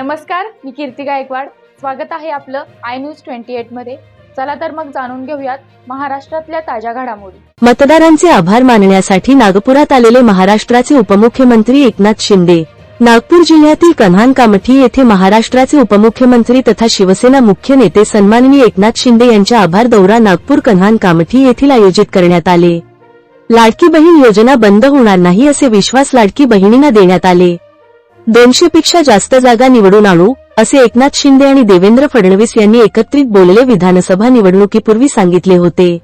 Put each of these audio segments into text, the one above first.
नमस्कार मी कीर्ती गायकवाड. स्वागत आहे आपलं आय न्यूज ट्वेंटी एटमध्ये. चला तर मग जाणून घेऊयात महाराष्ट्रातल्या ताज्या घडामोडी. मतदारांचे आभार मानण्यासाठी नागपुरात आलेले महाराष्ट्राचे उपमुख्यमंत्री एकनाथ शिंदे नागपूर जिल्ह्यातील कन्हान कामठी येथे महाराष्ट्राचे उपमुख्यमंत्री तथा शिवसेना मुख्य नेते सन्माननीय एकनाथ शिंदे यांच्या आभार दौरा नागपूर कन्हान कामठी येथील आयोजित करण्यात आले. लाडकी बहीण योजना बंद होणार नाही असे विश्वास लाडकी बहिणींना देण्यात आले. दोनशे पेक्षा जास्त जागा निवडून आणू असे एकनाथ शिंदे आणि देवेंद्र फडणवीस यांनी एकत्रित बोलले विधानसभा निवडणुकीपूर्वी सांगितले होते.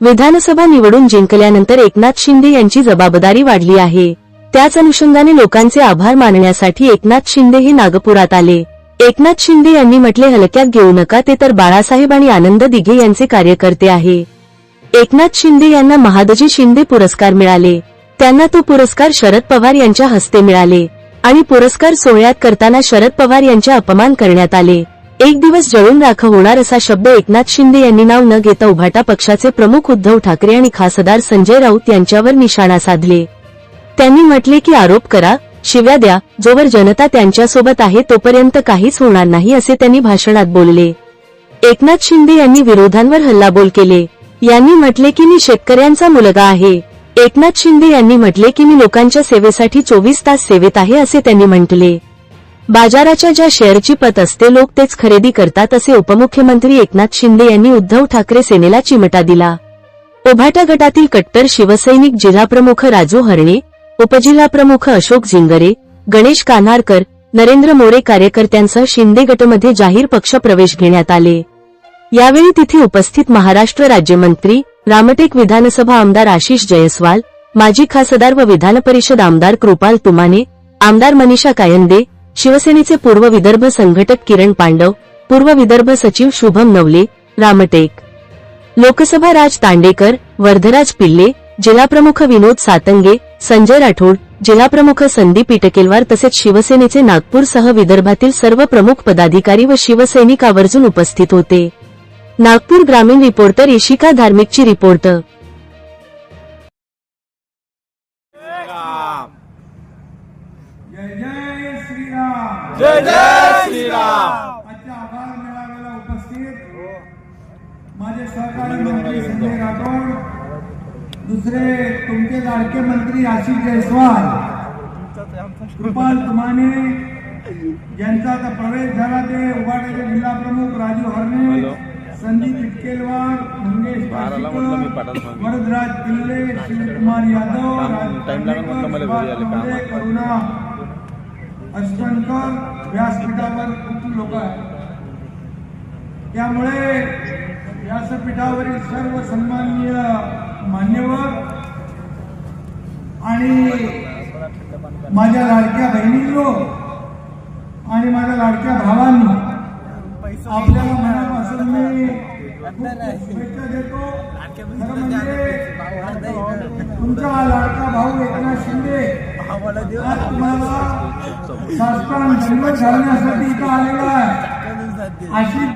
विधानसभा निवडून जिंकल्यानंतर एकनाथ शिंदे यांची जबाबदारी वाढली आहे. त्याच अनुषंगाने लोकांचे आभार मानण्यासाठी एकनाथ शिंदे हे नागपुरात आले. एकनाथ शिंदे यांनी म्हटले हलक्यात घेऊ नका ते तर बाळासाहेब आणि आनंद दिघे यांचे कार्यकर्ते आहे. एकनाथ शिंदे यांना महादजी शिंदे पुरस्कार मिळाले. त्यांना तो पुरस्कार शरद पवार यांच्या हस्ते मिळाले. आणि पुरस्कार सोहळ्यात करताना शरद पवार यांच्या अपमान करण्यात आले. एक दिवस जळून राख होणार असा शब्द एकनाथ शिंदे यांनी नाव न घेता उभाटा पक्षाचे प्रमुख उद्धव ठाकरे आणि खासदार संजय राऊत यांच्यावर निशाणा साधले. त्यांनी म्हटले की आरोप करा शिव्या द्या जोवर जनता त्यांच्यासोबत आहे तोपर्यंत काहीच होणार नाही असे त्यांनी भाषणात बोलले. एकनाथ शिंदे यांनी विरोधांवर हल्लाबोल केले. यांनी म्हटले की मी शेतकऱ्यांचा मुलगा आहे. एकनाथ शिंदे यांनी म्हटले की मी लोकांच्या सेवेसाठी चोवीस तास सेवेत आहे असे त्यांनी म्हटले. बाजाराच्या ज्या शेअरची पत असते लोक तेच खरेदी करतात असे उपमुख्यमंत्री एकनाथ शिंदे यांनी उद्धव ठाकरे सेनेला चिमटा दिला. ओभाटा गटातील कट्टर शिवसैनिक जिल्हाप्रमुख राजू हरणे उपजिल्हाप्रमुख अशोक झिंगरे गणेश कान्हारकर नरेंद्र मोरे कार्यकर्त्यांसह शिंदे गटमध्ये जाहीर पक्ष प्रवेश घेण्यात आले. यावेळी तिथे उपस्थित महाराष्ट्र राज्यमंत्री रामटेक विधानसभा आमदार आशिष जयस्वाल माजी खासदार व विधान परिषद आमदार कृपाल तुमाने आमदार मनीषा कायंदे शिवसेनेचे पूर्व विदर्भ संघटक किरण पांडव पूर्व विदर्भ सचिव शुभम नवले रामटेक. लोकसभा राज तांडेकर वर्धराज पिल्ले जिल्हाप्रमुख विनोद सातंगे संजय राठोड जिल्हाप्रमुख संदीप इटकेलवार तसेच शिवसेनेचे नागपूरसह विदर्भातील सर्व प्रमुख पदाधिकारी व शिवसैनिक आवर्जून उपस्थित होते. नागपूर ग्रामीण रिपोर्टर इशिका धार्मिकची रिपोर्ट. जय जय श्रीराम. जय जय श्रीराम. आजच्या आभार मेळाव्याला उपस्थित माझे सहकारी मंत्री संजय राठोड दुसरे तुमचे लाडके मंत्री आशिष जयस्वाल कृपाल तुमाने ज्यांचा आता प्रवेश झाला ते उभाट्याचे जिल्हा प्रमुख राजू हरणे संदीप इटकेलवार मंगेश. वरदराज पिल्ले शिवकुमार यादव करुणा अष्टणकर व्यासपीठावर खूप लोक आहेत. त्यामुळे व्यासपीठावरील सर्व सन्माननीय मान्यवर आणि माझ्या लाडक्या बहिणींनो आणि माझ्या लाडक्या भावांनी आपल्याला मनापासून मी शुभेच्छा देतो खरं म्हणजे तुमचा लाडका भाऊ एकनाथ शिंदे तुम्हाला शासनात जन्म घालण्यासाठी इथं आलेला आहे. अशी